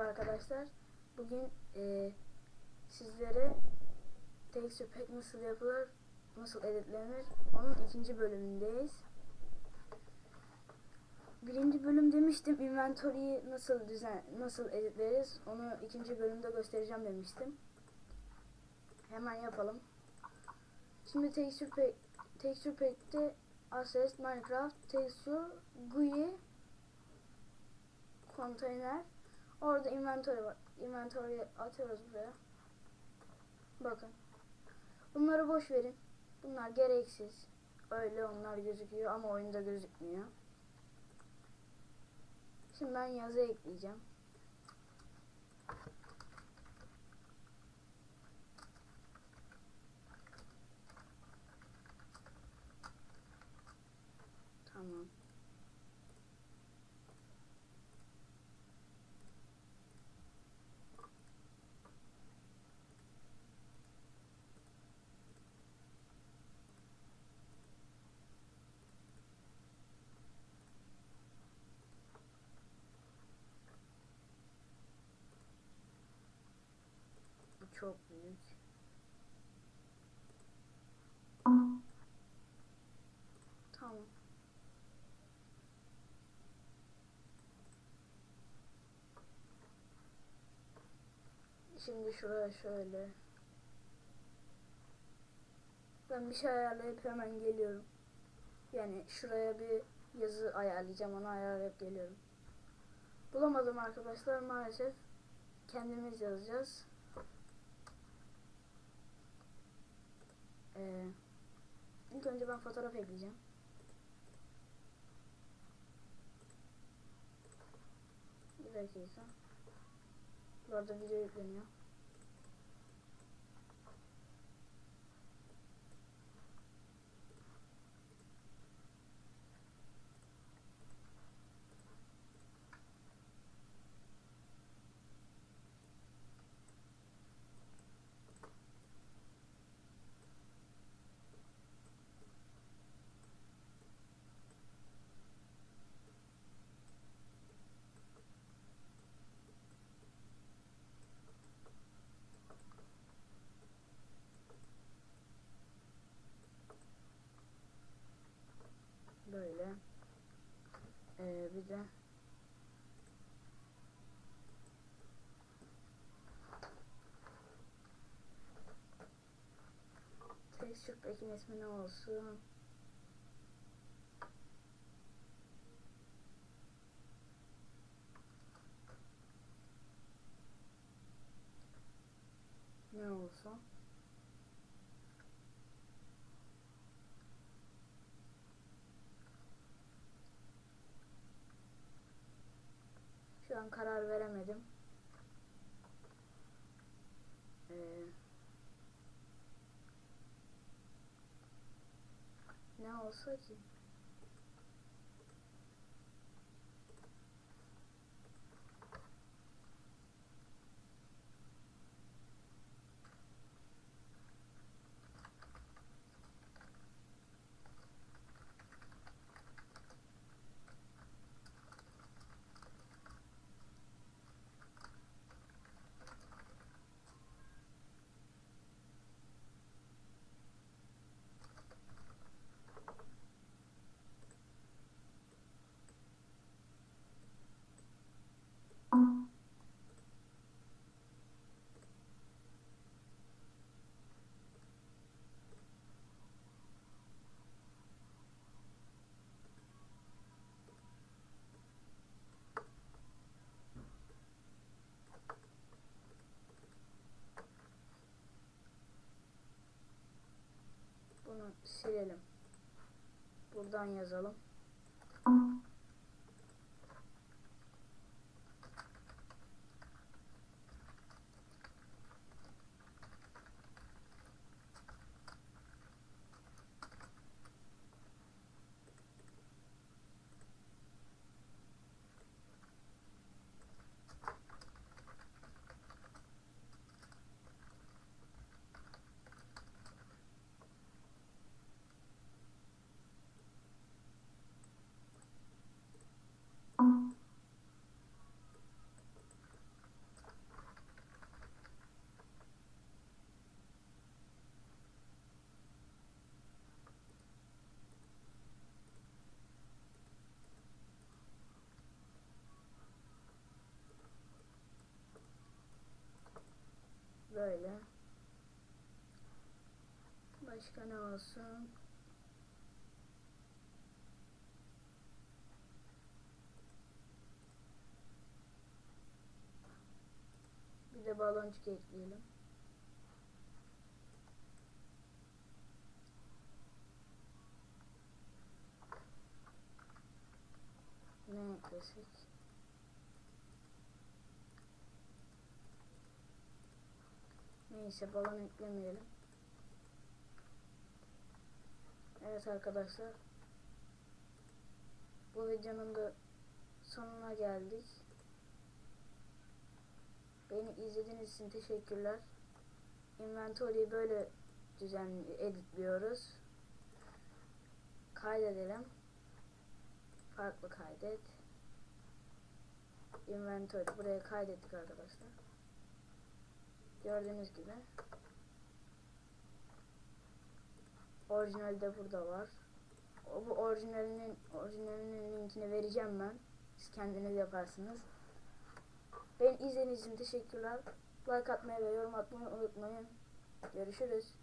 arkadaşlar. Bugün e, sizlere texture pack nasıl yapılır, nasıl editlenir onun ikinci bölümündeyiz. Birinci bölüm demiştim inventory'yi nasıl düzen nasıl editleriz onu ikinci bölümde göstereceğim demiştim. Hemen yapalım. Şimdi texture pack texture pack'te assets minecraft texture GUI konteyner orada inventory var. Inventory atıyoruz buraya. Bakın. Bunları boş verin. Bunlar gereksiz. Öyle onlar gözüküyor ama oyunda gözükmüyor. Şimdi ben yazı ekleyeceğim. Tamam. Bu çok büyük. Tamam. Şimdi şuraya şöyle. Ben bir şey ayarlayıp hemen geliyorum. Yani şuraya bir yazı ayarlayacağım. Onu ayarlayıp geliyorum. Bulamadım arkadaşlar maalesef. Kendimiz yazacağız. Ee, ilk önce ben fotoğraf ekleyeceğim. Bir dakika. Bu arada video yükleniyor. Böyle. Ee, bir de Texture Pack'in ismi ne olsun? Ne olsun? Karar veremedim. Ee, ne olsa ki? Silelim. Buradan yazalım. Başka ne olsun? Bir de baloncuk ekleyelim. Ne eklesek? Neyse balon eklemeyelim. Evet arkadaşlar. Bu videonun da sonuna geldik. Beni izlediğiniz için teşekkürler. Inventory'yi böyle düzen editliyoruz. Kaydedelim. Farklı kaydet. Inventory buraya kaydettik arkadaşlar. Gördüğünüz gibi. Orijinali de burada var. O bu orijinalinin orijinalinin linkini vereceğim ben. Siz kendiniz yaparsınız. Beni izlediğiniz için teşekkürler. Like atmayı ve yorum atmayı unutmayın. Görüşürüz.